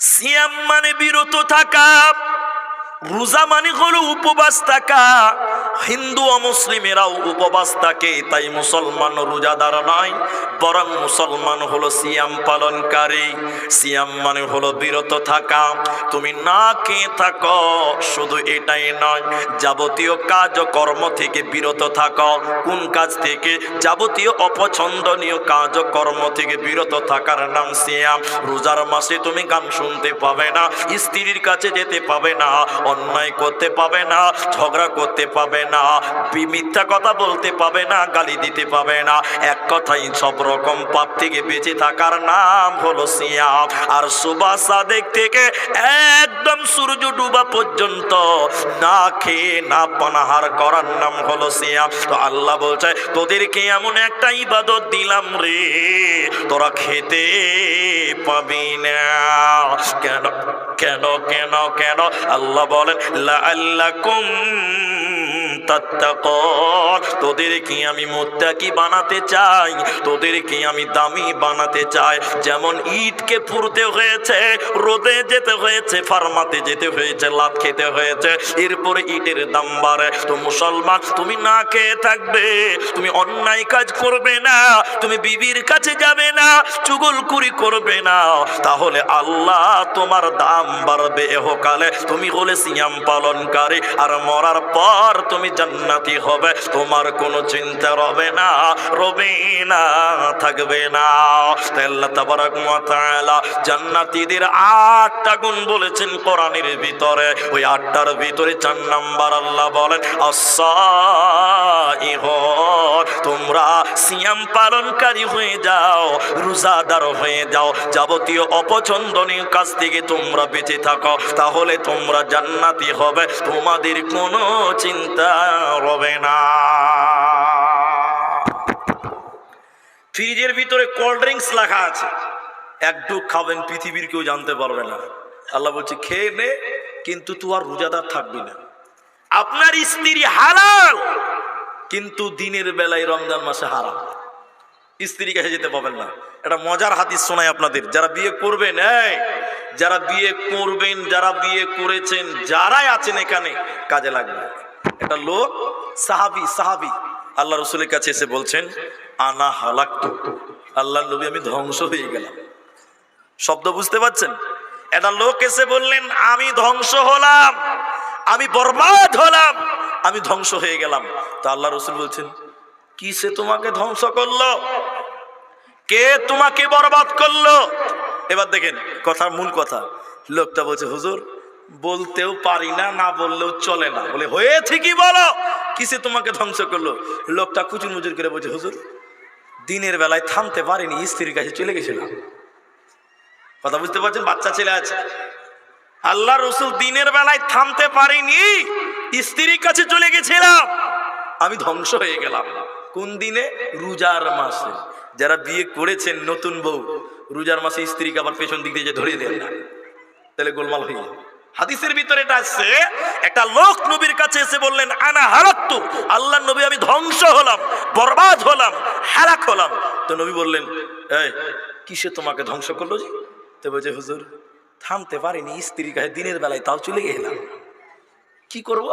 সিয়াম মানে বিরত থাকা রোজা মানে হলো উপবাস থাকা। হিন্দু ও মুসলিমেরাও উপবাস থাকে, তাই মুসলমান রোজাদার নয়, বরং মুসলমান হলো সিয়াম পালনকারী। সিয়াম মানে হলো বিরত থাকা। তুমি না খেয়ে থাকো, শুধু এটাই নয়, যাবতীয় কাজ কর্ম থেকে বিরত থাকো। কোন কাজ থেকে? যাবতীয় অপছন্দনীয় কাজ কর্ম থেকে বিরত থাকার নাম সিয়াম। রোজার মাসে তুমি গান শুনতে পাবে না, স্ত্রীর কাছে যেতে পাবে না, অন্যায় করতে পাবে না, ঝগড়া করতে পাবে না। মিথ্যা কথা বলতে পাবে না, গালি দিতে পাবে না। এক কথাই সব রকম পাপ থেকে বেঁচে থাকার নাম হলো সিয়াম। আর সুবা সাদেক থেকে একদম সূর্য ডুবা পর্যন্ত না খেয়ে, না পানাহার করার নাম হলো সিয়াম। তো আল্লাহ বলছে, তোদেরকে এমন একটা ইবাদত দিলাম রে, তোরা খেতে পাবি না। কেন কেন কেন কেন? আল্লাহ বলেন, লাআল্লাকুম তাত্তাকুন তোদেরকে আমি মুত্তাকি বানাতে চাই, তোদেরকে আমি দামি বানাতে চাই। যেমন ইটকে পুরতে হয়েছে, রোদে যেতে হয়েছে, ফার্মাতে যেতে হয়েছে, লাত খেতে হয়েছে, এরপরে ইটের দাম বাড়ে। তো মুসলমান, তুমি না খেয়ে থাকবে, তুমি অন্যায় কাজ করবে না, তুমি বিবির কাছে যাবে না চুগলকুরি করবে না। তাহলে আল্লাহ তোমার দাম বাড়বে এহকালে। তুমি হলে সিয়াম পালনকারী, আর মরার পর তুমি জান্নাতি হবে। তোমার কোনো চিন্তা রবে না রবে না, থাকবে না। তাই আল্লাহ তাবারাক ওয়া জান্নাতীদের আটটা গুণ বলেছেন কোরআনের ভিতরে। ওই আটটার ভিতরে চার নাম্বার আল্লাহ বলেন আসাইহন তোমরা সিয়াম পালনকারী হয়ে যাও। রোজাদার হয়ে যাও। যাবতীয় অপছন্দনীয় কাজ থেকে তোমরা বেঁচে থাকো। তাহলে তোমরা জান্নাতি হবে। তোমাদের কোনো চিন্তা হবে না। ফ্রিজের ভিতরে কোল্ড ড্রিঙ্কস লেখা আছে। এক ডুব খাবেন, পৃথিবীর কেউ জানতে পারবে না। আল্লাহ বলছে, খেয়ে নে, কিন্তু তুই আর রোজাদার থাকবি না। আপনার স্ত্রী হালাল, কিন্তু দিনের বেলায় রমজান মাসে হারাম। স্ত্রীর কাছে যেতে পাবেন না। এটা মজার হাদিস শোনায় আপনাদের। যারা বিয়ে করবেন, এই, যারা বিয়ে করবেন, যারা বিয়ে করেছেন, যারাই আছেন এখানে, কাজে লাগবে। একটা লোক, সাহাবি সাহাবি, আল্লাহ রসুলের কাছে এসে বলছেন, আনা হালাক্ত। আল্লাহ নবী, আমি ধ্বংস হয়ে গেলাম। শব্দ বুঝতে পারছেন? একটা লোক এসে বললেন, আমি ধ্বংস হলাম, আমি বরবাদ হলাম, আমি ধ্বংস হয়ে গেলাম। তা আল্লাহ রসুল বলছেন কি সে তোমাকে ধ্বংস করল? কে তোমাকে বরবাদ করল? এবার দেখেন, কথার মূল কথা। লোকটা বলছে, হুজুর, বলতেও পারি না না বললেও চলে না। বলে হয়েছে কি বলো, কিসে তোমাকে ধ্বংস করল? লোকটা কুচুর মুচুর করে বলছে, হুজুর, দিনের বেলায় থামতে পারিনি, স্ত্রীর কাছে চলে গেছিলাম। কথা বুঝতে পারছেন? বাচ্চা ছেলে আছে। আল্লাহ রসুল দিনের বেলায় থামতে পারিনি, স্ত্রীর কাছে চলে গেছিলাম। আমি ধ্বংস হয়ে গেলাম। কোন দিনে? রোজার মাসে। যারা বিয়ে করেছেন নতুন বউ, রোজার মাসে স্ত্রীকে আবার পেছন দিক দিয়ে ধরিয়ে দেন না, তাহলে গোলমাল হয়ে যাবে। হাদিসের ভিতরে এটা আসছে একটা লোক নবীর কাছে এসে বললেন, আনা হারাত্তু আল্লাহ নবী আমি ধ্বংস হলাম, বরবাদ হলাম হারাক হলাম। তো নবী বললেন, এই, কিসে তোমাকে ধ্বংস করল যে? তো বলছে, হুজুর, থামতে পারিনি, স্ত্রীর কাছে দিনের বেলায় তাও চলে গেলাম। কি করব?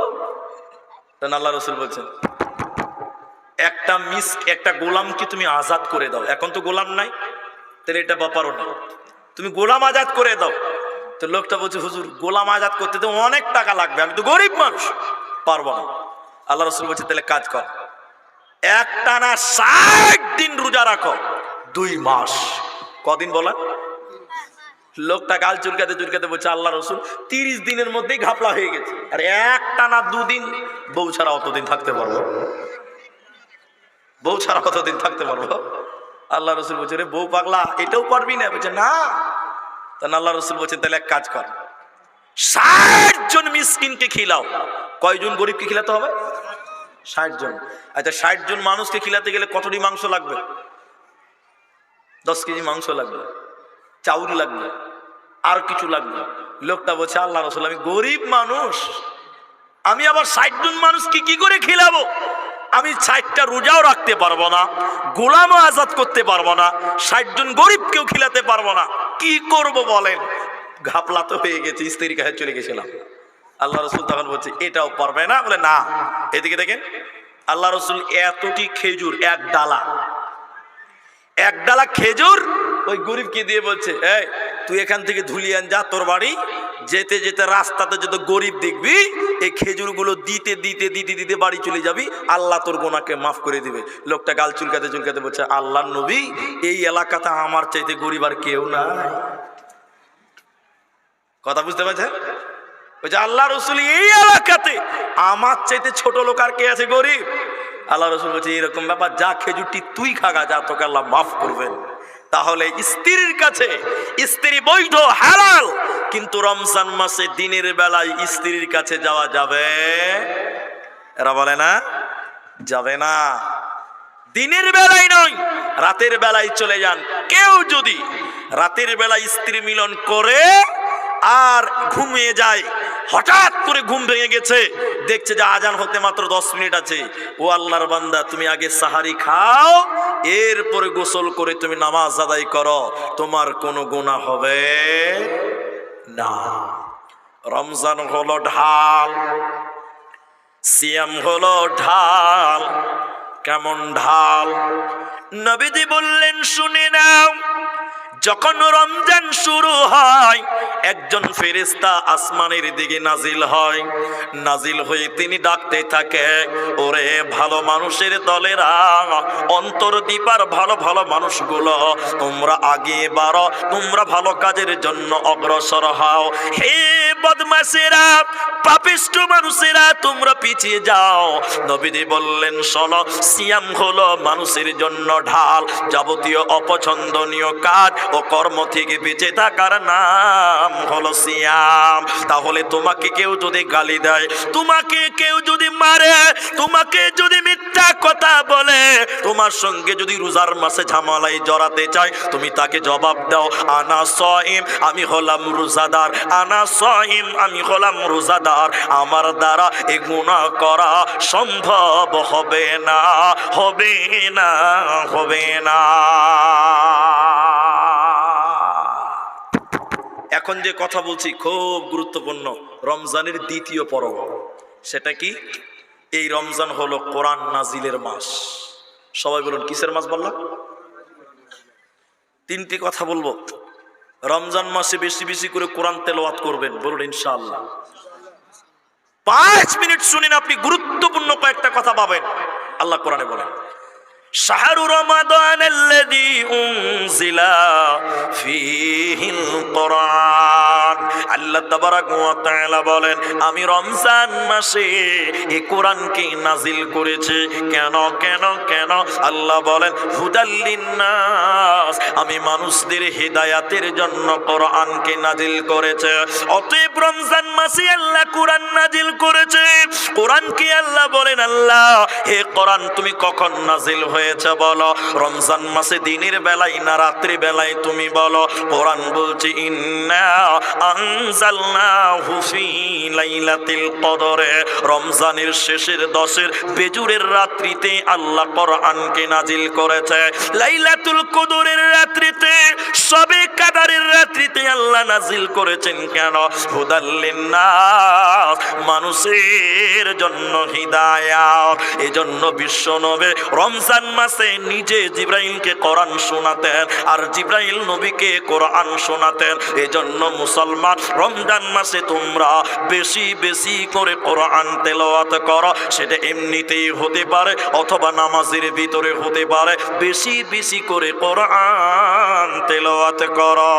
তখন আল্লাহ রসুল বলছেন একটা মিস একটা গোলামকে তুমি আজাদ করে দাও। এখন তো গোলাম নাই, তাহলে এটা ব্যাপারও না তুমি গোলাম আজাদ করে দাও। তো লোকটা বলছে, হুজুর, গোলাম আজাদ করতে তো অনেক টাকা লাগবে, আমি তো গরিব মানুষ, পারব না। আল্লাহ রসুল বলছে, তাহলে কাজ কর। একটা না ষাট দিন রোজা রাখো, দুই মাস। কদিন বলা? লোকটা গাল চুলকাতে চুলকাতে বলছে, আল্লাহ রসুল, তিরিশ দিনের মধ্যেই ঘাপলা হয়ে গেছে। আর একটা না দুদিন বউ ছাড়া অতদিন থাকতে পারব বউ ছাড়া কতদিন থাকতে পারব? আল্লাহ রসুল বলছে, রে বউ পাগলা, এটাও পারবি না? বলছে, না। তখন আল্লাহ রসুল বলছেন তাহলে এক কাজ কর, ষাট জন মিসকিনকে খিলাও। কয়জন গরিবকে খিলাতে হবে? ষাট জন। আচ্ছা ষাট জন মানুষকে খিলাতে গেলে কতটি মাংস লাগবে? দশ কেজি মাংস লাগবে চাউল লাগবে, আর কিছু লাগবে। লোকটা বলছে, আল্লাহ রসুল, আমি গরিব মানুষ, আমি আবার ষাট জন মানুষকে কি করে খিলাবো? আমি ষাটটা রোজাও রাখতে পারব না, গোলামও আজাদ করতে পারব না ষাট জন গরিবকেও খিলাতে পারব না, কি করব বলেন? ঘাপলা তো হয়ে গেছে, স্ত্রীর কাছে চলে গেছিলাম। আল্লাহ রসুল তখন বলছে, এটাও পারবে না? বলে, না। এদিকে দেখেন, আল্লাহ রসুল এতটি খেজুর, এক ডালা। এক ডালা খেজুর, ওই গরিবকে দিয়ে বলছে, এই, তুই এখান থেকে ধুলিয়ান যা, তোর বাড়ি যেতে যেতে রাস্তাতে যত গরিব দেখবি, এই খেজুরগুলো দিতে দিতে দিতে দিতে বাড়ি চলে যাবি, আল্লাহ তোর গোনাকে মাফ করে দিবে। লোকটা গাল চুলকাতে চুলকাতে বলছে আল্লাহ নবী, এই এলাকাতে আমার চাইতে গরিব আর কেউ না কথা বুঝতে পারছেন? বলছে, আল্লাহ রসুল, এই এলাকাতে আমার চাইতে ছোট লোক আর কে আছে গরিব? আল্লাহ রসুল বলছে এরকম ব্যাপার, যা খেজুরটি তুই খাগা, যা তোকে আল্লাহ মাফ করবেন। তাহলে স্ত্রীর কাছে স্ত্রী বৈধ, হালাল। কিন্তু রমজান মাসে দিনের বেলায় স্ত্রীর কাছে যাওয়া যাবে? এরা বলে না, যাবে না। দিনের বেলায় নয়, রাতের বেলায় চলে যান। কেউ যদি রাতের বেলায় স্ত্রী মিলন করে আর ঘুমিয়ে যায় হঠাৎ করে ঘুম ভেঙে গেছে। দেখছে যে আজান হতে মাত্র দশ মিনিট আছে। ও আল্লাহর বান্দা, তুমি আগে সাহারি খাও, এরপরে গোসল করে তুমি নামাজ আদায় করো। তোমার কোনো গুণা হবে না। রমজান হলো ঢাল, সিয়াম হলো ঢাল, কেমন ঢাল? নবীজি বললেন, শুনে নাও যখন রমজান শুরু হয়, একজন ফেরেস্তা আসমানের দিকে নাজিল হয়। নাজিল হয়ে তিনি ডাকতে থাকে, ওরে ভালো মানুষের দলেরা, অন্তর দীপার ভালো ভালো মানুষগুলো, তোমরা আগে বাড়ো, তোমরা ভালো কাজের জন্য অগ্রসর হও। হে বদমাসেরা, পাপিষ্ট মানুষেরা, তোমরা পিছিয়ে যাও। নবীদি বললেন, শোনো, সিয়াম হলো মানুষের জন্য ঢাল, যাবতীয় অপছন্দনীয় কাজ ও কর্ম থেকে বেঁচে থাকার নাম হলো সিয়াম। তাহলে তোমাকে কেউ যদি গালি দেয়, তোমাকে কেউ যদি মারে, তোমাকে যদি মিথ্যা কথা বলে, তোমার সঙ্গে যদি রোজার মাসে ঝামেলায় জড়াতে চায়, তুমি তাকে জবাব দাও, আনা সইম আমি হলাম রোজাদার। আনা সইম আমি হলাম রোজাদার। আমার দ্বারা এ গুণা করা সম্ভব হবে না হবে না হবে না। এখন যে কথা বলছি খুব গুরুত্বপূর্ণ, রমজানের দ্বিতীয় পর্ব। সেটা কি? এই রমজান হলো কোরআন নাজিলের মাস। সবাই বলুন, কিসের মাস বললাম তিনটি কথা বলব। রমজান মাসে বেশি বেশি করে কোরআন তেলাওয়াত করবেন, বলুন ইনশাআল্লাহ। পাঁচ মিনিট শুনেন আপনি গুরুত্বপূর্ণ কয়েকটা কথা পাবেন। আল্লাহ কোরআনে বলেন শাহরু রমাদান আল্লাযী উনজিলা ফীহিল কোরআন। আল্লাহ বলেন, আমি রমজান মাসে এই কোরআনকে নাজিল করেছি? কেন কেন কেন? আল্লাহ বলেন হুদাল্লিন নাস আমি মানুষদের হেদায়াতের জন্য কোরআনকে নাজিল করেছে? অতএব রমজান মাসে আল্লাহ কোরআন নাজিল করেছে। কোরআনকে আল্লাহ বলেন, আল্লাহ, হে কোরআন, তুমি কখন নাজিল হয়েছে বলো। রমজান মাসে দিনের বেলায় না রাত্রি বেলায় তুমি বলো, কোরআন বলছে কদরে। রমজানের শেষের দশের বেজুরের রাত্রিতে আল্লাহ কোরআনকে নাজিল করেছে। লাইলাতুল কদরের রাত্রিতে, সবে কাদারের রাত্রিতে আল্লাহ নাজিল করেছেন কেন? হুদাল্লিন নাস মানুষের জন্য হিদায়াত, এজন্য বিশ্ব নবে রমজান মাসে নিজে জিব্রাইলকে কোরআন শোনাতেন আর জিব্রাইল নবীকে কোরআন শোনাতেন। এজন্য মুসলমান, রমজান মাসে তোমরা বেশি বেশি করে কোরআন তেলাওয়াত করো। সেটা এমনিতেই হতে পারে অথবা নামাজের ভিতরে হতে পারে। বেশি বেশি করে কোরআন তেলাওয়াত করো।